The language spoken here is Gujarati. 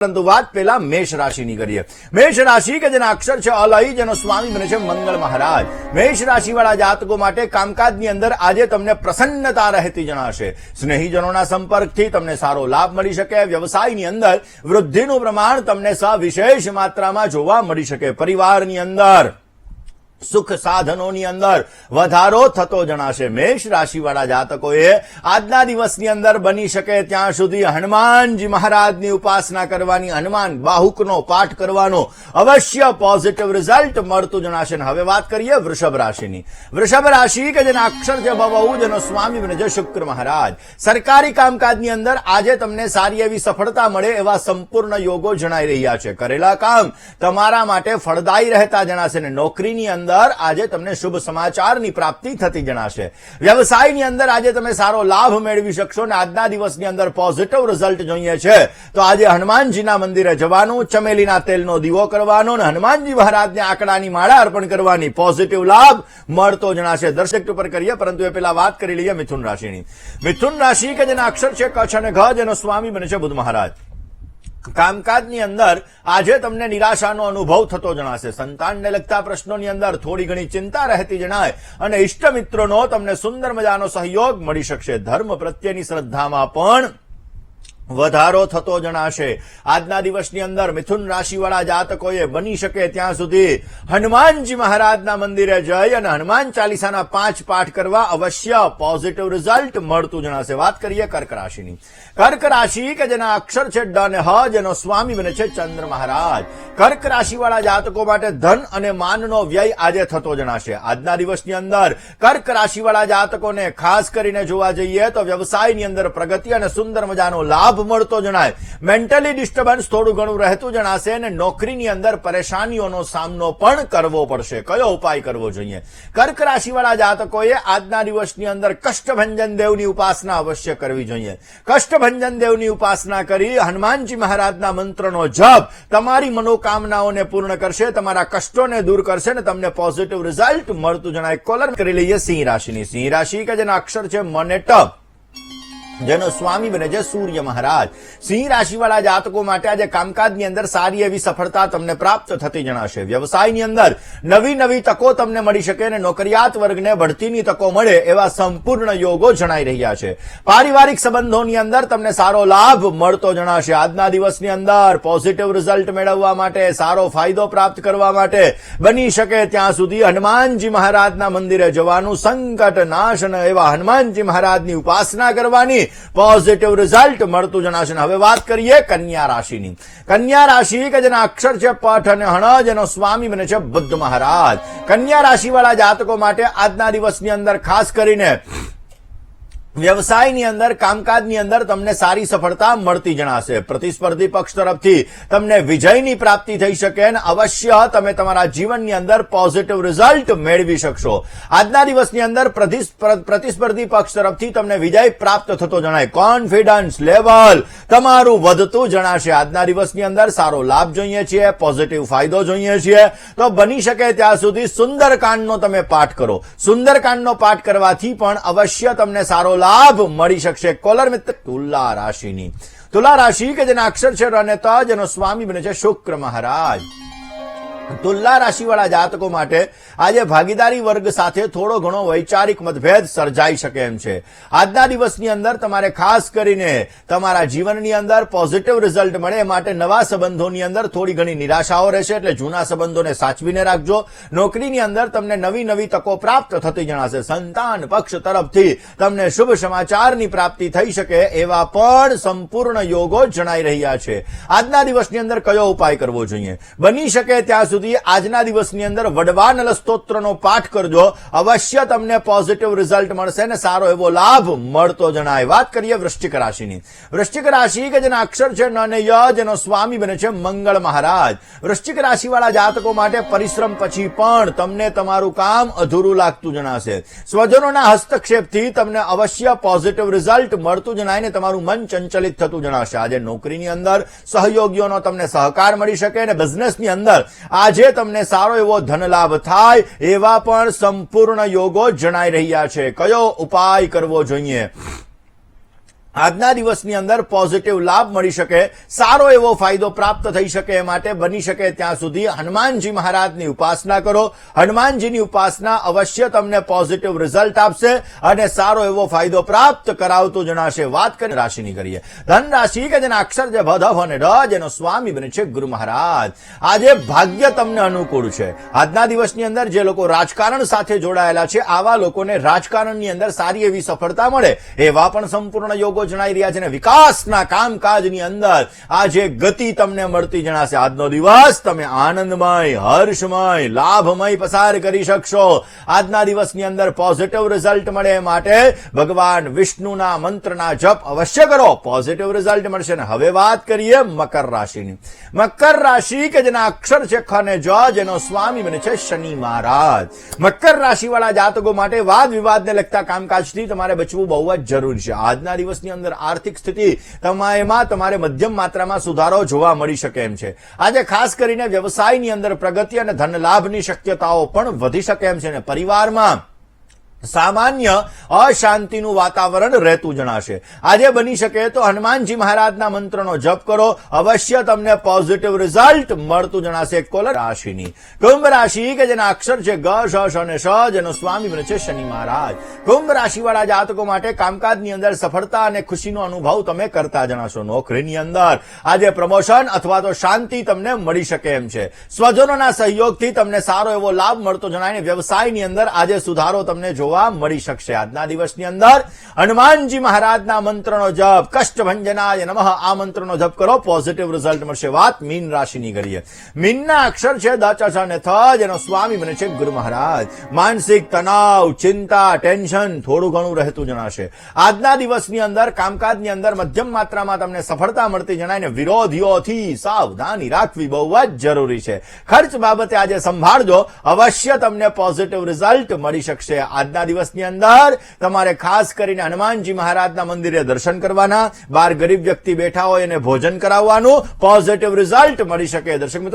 પરંતુ વાત પેલા મેષ રાશિની કરીએ. મેષ રાશિ કે જેના અક્ષર છે અલહી જેનો સ્વામી બને છે મંગળ મહારાજ. મેષ રાશિવાળા જાતકો માટે કામકાજની અંદર આજે તમને પ્રસન્નતા રહેતી જણાશે. સ્નેહીજનોના સંપર્કથી તમને સારો લાભ મળી શકે. વ્યવસાયની અંદર વૃદ્ધિનું પ્રમાણ તમને સવિશેષ માત્રામાં જોવા મળી શકે. પરિવારની અંદર સુખ સાધનોની અંદર વધારો થતો જણાશે. મેષ રાશિવાળા જાતકોએ આજના દિવસની અંદર બની શકે ત્યાં સુધી હનુમાનજી મહારાજની ઉપાસના કરવાની, હનુમાન બાહુકનો પાઠ કરવાનો, અવશ્ય પોઝિટિવ રિઝલ્ટ મળતું જણાશે. હવે વાત કરીએ વૃષભ રાશિની. વૃષભ રાશિ કે જેના અક્ષર જે ભવવું જેનો સ્વામી બને શુક્ર મહારાજ. સરકારી કામકાજની અંદર આજે તમને સારી એવી સફળતા મળે એવા સંપૂર્ણ યોગો જણાઈ રહ્યા છે. કરેલા કામ તમારા માટે ફળદાયી રહેતા જણાશે અને નોકરીની અંદર આજે તમને શુભ સમાચારની પ્રાપ્તિ થતી જણાશે. વ્યવસાયની અંદર આજે તમે સારો લાભ મેળવી શકશો અને આજના દિવસની અંદર પોઝિટિવ રિઝલ્ટ જોઈએ છે. તો આજે હનુમાનજીના મંદિરે જવાનું, ચમેલીના તેલનો દીવો કરવાનો અને હનુમાનજી મહારાજને આંકડાની માળા અર્પણ કરવાની પોઝિટિવ લાભ મળતો જણાશે. દર્શક ઉપર કરીએ, પરંતુ એ પેલા વાત કરી લઈએ મિથુન રાશિની. મિથુન રાશિ કે જેના અક્ષર છે કચ્છ અને ઘ, જેનો સ્વામી બને છે બુધ મહારાજ. કામકાજની અંદર આજે તમને નિરાશાનો અનુભવ થતો જણાશે. સંતાનને લગતા પ્રશ્નોની અંદર થોડી ઘણી ચિંતા રહેતી જણાય અને ઇષ્ટ મિત્રોનો તમને સુંદર મજાનો સહયોગ મળી શકશે. ધર્મ પ્રત્યેની શ્રદ્ધામાં પણ વધારો થતો જણાશે. આજના દિવસની અંદર મિથુન રાશિવાળા જાતકોએ બની શકે ત્યાં સુધી હનુમાનજી મહારાજના મંદિરે જઈ અને હનુમાન ચાલીસાના પાંચ પાઠ કરવા અવશ્ય પોઝિટિવ રિઝલ્ટ મળતું જણાશે. વાત કરીએ કર્ક રાશિની. કર્ક રાશિ કે જેના અક્ષર છે ડ અને હ, જેનો સ્વામી બને છે ચંદ્ર મહારાજ. કર્ક રાશિવાળા જાતકો માટે ધન અને માનનો વ્યય આજે થતો જણાશે. આજના દિવસની અંદર કર્ક રાશિવાળા જાતકોને ખાસ કરીને જોવા જઈએ તો વ્યવસાયની અંદર પ્રગતિ અને સુંદર મજાનો લાભ મળતો જણાય. મેન્ટલી ડિસ્ટર્બન્સ થોડું ઘણું રહેતું જણાશે અને નોકરીની અંદર પરેશાનીઓનો સામનો પણ કરવો પડશે. કયો ઉપાય કરવો જોઈએ? કર્ક રાશિવાળા જાતકોએ આજના દિવસની અંદર કષ્ટભંજન દેવની ઉપાસના અવશ્ય કરવી જોઈએ. કષ્ટભંજન દેવની ઉપાસના કરી હનુમાનજી મહારાજના મંત્રનો જપ તમારી મનોકામનાઓને પૂર્ણ કરશે, તમારા કષ્ટોને દૂર કરશે અને તમને પોઝિટિવ રિઝલ્ટ મળતું જણાય. કોલર કરી લઈએ સિંહ રાશિની. સિંહ રાશિ કે જેના અક્ષર છે મને ટપ જેનો સ્વામી બને છે સૂર્ય મહારાજ. સિંહ રાશિવાળા જાતકો માટે આજે કામકાજની અંદર સારી એવી સફળતા તમને પ્રાપ્ત થતી જણાશે. વ્યવસાયની અંદર નવી નવી તકો તમને મળી શકે અને નોકરિયાત વર્ગને બઢતીની તકો મળે એવા સંપૂર્ણ યોગો જણાઈ રહ્યા છે. પારિવારિક સંબંધોની અંદર તમને સારો લાભ મળતો જણાશે. આજના દિવસની અંદર પોઝિટિવ રિઝલ્ટ મેળવવા માટે, સારો ફાયદો પ્રાપ્ત કરવા માટે બની શકે ત્યાં સુધી હનુમાનજી મહારાજના મંદિરે જવાનું સંકટ નાશ અને એવા હનુમાનજી મહારાજની ઉપાસના કરવાની પોઝિટિવ રિઝલ્ટ મળતું જણાશે. હવે વાત કરીએ કન્યા રાશિની. કન્યા રાશિ કે જેના અક્ષર છે પઠ અને હણ, જેનો સ્વામી બને છે બુદ્ધ મહારાજ. કન્યા રાશિવાળા જાતકો માટે આજના દિવસની અંદર ખાસ કરીને વ્યવસાયની અંદર, કામકાજની અંદર તમને સારી સફળતા મળતી જણાશે. પ્રતિસ્પર્ધી પક્ષ તરફથી તમને વિજયની પ્રાપ્તિ થઈ શકે અને અવશ્ય તમે તમારા જીવનની અંદર પોઝિટિવ રિઝલ્ટ મેળવી શકશો. આજના દિવસની અંદર પ્રતિસ્પર્ધી પક્ષ તરફથી તમને વિજય પ્રાપ્ત થતો જણાય. કોન્ફિડન્સ લેવલ તમારું વધતું જણાશે. આજના દિવસની અંદર સારો લાભ જોઈએ છીએ પોઝિટિવ ફાયદો જોઈએ છીએ. તો બની શકે ત્યાં સુધી સુંદરકાંડનો તમે પાઠ કરો. સુંદરકાંડનો પાઠ કરવાથી પણ અવશ્ય તમને સારો લાભ મળી શકશે. કોલર મિત્ર, તુલા રાશિની. તુલા રાશિ કે જેના અક્ષર છે રનેતા જેનો સ્વામી બને છે શુક્ર મહારાજ. તુલા રાશિવાળા જાતકો માટે આજે ભાગીદારી વર્ગ સાથે થોડો ઘણો વૈચારિક મતભેદ સર્જાઈ શકે એમ છે. આજના દિવસની અંદર તમારે ખાસ કરીને તમારા જીવનની અંદર પોઝિટિવ રિઝલ્ટ મળે માટે નવા સંબંધોની અંદર થોડી ઘણી નિરાશાઓ રહેશે એટલે જૂના સંબંધોને સાચવીને રાખજો. નોકરીની અંદર તમને નવી નવી તકો પ્રાપ્ત થતી જણાશે. સંતાન પક્ષ તરફથી તમને શુભ સમાચારની પ્રાપ્તિ થઈ શકે એવા પણ સંપૂર્ણ યોગો જણાઈ રહ્યા છે. આજના દિવસની અંદર કયો ઉપાય કરવો જોઈએ? બની શકે ત્યાં સુધી આજના દિવસની અંદર વડવા નલસ્તોત્રનો પાઠ કરજો. અવશ્ય તમને પોઝિટિવ રિઝલ્ટ મળશે ને સારો એવો લાભ મળતો જણાય. વાત કરીએ વૃશ્ચિક રાશિની. વૃશ્ચિક રાશિ કે જેના અક્ષર છે ન ય, જેનો સ્વામી બને છે મંગળ મહારાજ. વૃશ્ચિક રાશિવાળા જાતકો માટે પરિશ્રમ પછી પણ તમને તમારું કામ અધૂરું લાગતું જણાશે. સ્વજનોના હસ્તક્ષેપથી તમને અવશ્ય પોઝિટિવ રિઝલ્ટ મળતું જણાય ને તમારું મન ચંચલિત થતું જણાશે. આજે નોકરીની અંદર સહયોગીઓનો તમને સહકાર મળી શકે અને બિઝનેસની અંદર. આજે તમને સારો એવો ધન લાભ થાય એવા પણ સંપૂર્ણ યોગો જણાઈ રહ્યા છે. કયો ઉપાય કરવો જોઈએ? આજના દિવસની અંદર પોઝિટિવ લાભ મળી શકે, સારો એવો ફાયદો પ્રાપ્ત થઈ શકે એ માટે બની શકે ત્યાં સુધી હનુમાનજી મહારાજની ઉપાસના કરો. હનુમાનજીની ઉપાસના અવશ્ય તમને પોઝિટિવ રિઝલ્ટ આપશે અને સારો એવો ફાયદો પ્રાપ્ત કરાવતો જણાશે. વાત કરી રાશિની કરીએ. ધન રાશિ કે જેના અક્ષર જે ભધવ અને ર જેનો સ્વામી બને છે ગુરુ મહારાજ. આજે ભાગ્ય તમને અનુકૂળ છે. આજના દિવસની અંદર જે લોકો રાજકારણ સાથે જોડાયેલા છે, આવા લોકોને રાજકારણની અંદર સારી એવી સફળતા મળે, એવા પણ સંપૂર્ણ યોગો જણાઈ રહ્યા છે અને વિકાસના કામકાજની અંદર આજે ગતિ તમને મળતી જણાશે. આજનો દિવસ તમે આનંદમય, હર્ષમય, લાભમય પસાર કરી શકશો. આજના દિવસની અંદર પોઝિટિવ રિઝલ્ટ મળે માટે ભગવાન વિષ્ણુના મંત્રના જપ અવશ્ય કરો. પોઝિટિવ રિઝલ્ટ મળશે અને હવે વાત કરીએ મકર રાશિની. મકર રાશિ કે જેના અક્ષર છે ખ અને જ, જેનો સ્વામી બને છે શનિ મહારાજ. મકર રાશિવાળા જાતકો માટે વાદ વિવાદને લગતા કામકાજથી તમારે બચવું બહુ જ જરૂરી છે. આજના દિવસની અંદર આર્થિક સ્થિતિ તમારેમાં, તમારે મધ્યમ માત્રામાં સુધારો જોવા મળી શકે એમ છે. આજે ખાસ કરીને વ્યવસાયની અંદર પ્રગતિ અને ધન લાભની શક્યતાઓ પણ વધી શકે એમ છે અને પરિવારમાં સામાન્ય અશાંતિનું વાતાવરણ રહેતું જણાશે. આજે બની શકે તો હનુમાનજી મહારાજના મંત્રનો જપ કરો. અવશ્ય તમને પોઝિટિવ રિઝલ્ટ મળતું જણાશે કોલર રાશિની. કુંભ રાશિ કે જેના અક્ષર છે ગ, શ અને શ, જેનો સ્વામી બને છે શનિ મહારાજ. કુંભ રાશિવાળા જાતકો માટે કામકાજની અંદર સફળતા અને ખુશીનો અનુભવ તમે કરતા જણાશો નોકરીની અંદર. આજે પ્રમોશન અથવા તો શાંતિ તમને મળી શકે એમ છે. સ્વજનોના સહયોગથી તમને સારો એવો લાભ મળતો જણાય વ્યવસાયની અંદર આજે સુધારો તમને જોવા મળી શકશે. આજના દિવસની અંદર હનુમાનજી મહારાજના મંત્રનો જપ, કષ્ટભંજનાય નમઃ, આ મંત્રનો જપ કરો પોઝિટિવ રિઝલ્ટ મળશે. વાત મીન રાશિની કરીએ. મીનના અક્ષર છે અને થ, જેનો સ્વામી બને છે ગુરુ મહારાજ. માનસિક તણાવ, ચિંતા, ટેન્શન થોડું ઘણું રહેતું જણાશે. આજના દિવસની અંદર, કામકાજની અંદર મધ્યમ માત્રામાં તમને સફળતા મળતી જણાય વિરોધીઓથી સાવધાની રાખવી બહુ જ જરૂરી છે. ખર્ચ બાબતે આજે સંભાળજો. અવશ્ય તમને પોઝિટિવ રિઝલ્ટ મળી શકશે. આજના દિવસની અંદર તમારે ખાસ કરીને હનુમાનજી મહારાજના મંદિરે દર્શન કરવાના. બાર ગરીબ વ્યક્તિ બેઠા હોય એને ભોજન કરાવવાનું. પોઝિટિવ રિઝલ્ટ મળી શકે. દર્શક મિત્રો